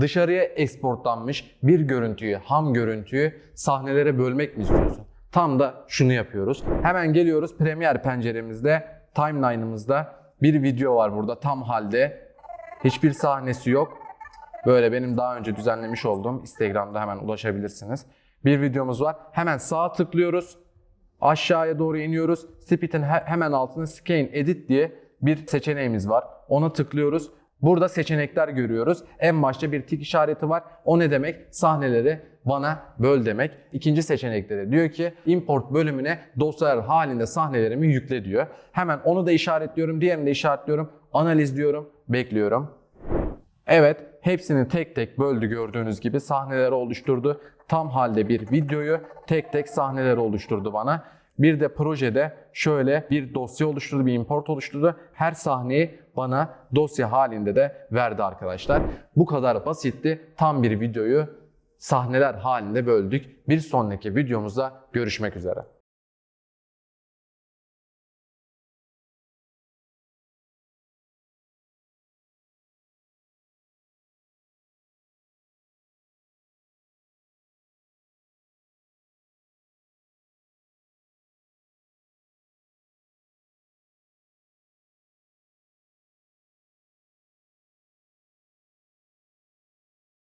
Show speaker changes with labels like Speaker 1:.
Speaker 1: Dışarıya eksportlanmış bir görüntüyü, ham görüntüyü sahnelere bölmek mi istiyorsun? Tam da şunu yapıyoruz. Hemen geliyoruz Premiere penceremizde, timeline'ımızda bir video var burada tam halde. Hiçbir sahnesi yok. Böyle benim daha önce düzenlemiş olduğum Instagram'da hemen ulaşabilirsiniz. Bir videomuz var. Hemen sağa tıklıyoruz. Aşağıya doğru iniyoruz. Speed'in he- hemen altında Scan Edit diye bir seçeneğimiz var. Ona tıklıyoruz. Burada seçenekler görüyoruz. En başta bir tik işareti var. O ne demek? Sahneleri bana böl demek. İkinci seçenekte de diyor ki import bölümüne dosyalar halinde sahnelerimi yükle diyor. Hemen onu da işaretliyorum. Diğerini de işaretliyorum. Analiz diyorum. Bekliyorum. Evet, hepsini tek tek böldü gördüğünüz gibi sahneleri oluşturdu. Tam halde bir videoyu tek tek sahneleri oluşturdu bana. Bir de projede şöyle bir dosya oluşturdu, bir import oluşturdu. Her sahneyi bana dosya halinde de verdi arkadaşlar. Bu kadar basitti. Tam bir videoyu sahneler halinde böldük. Bir sonraki videomuzda görüşmek üzere.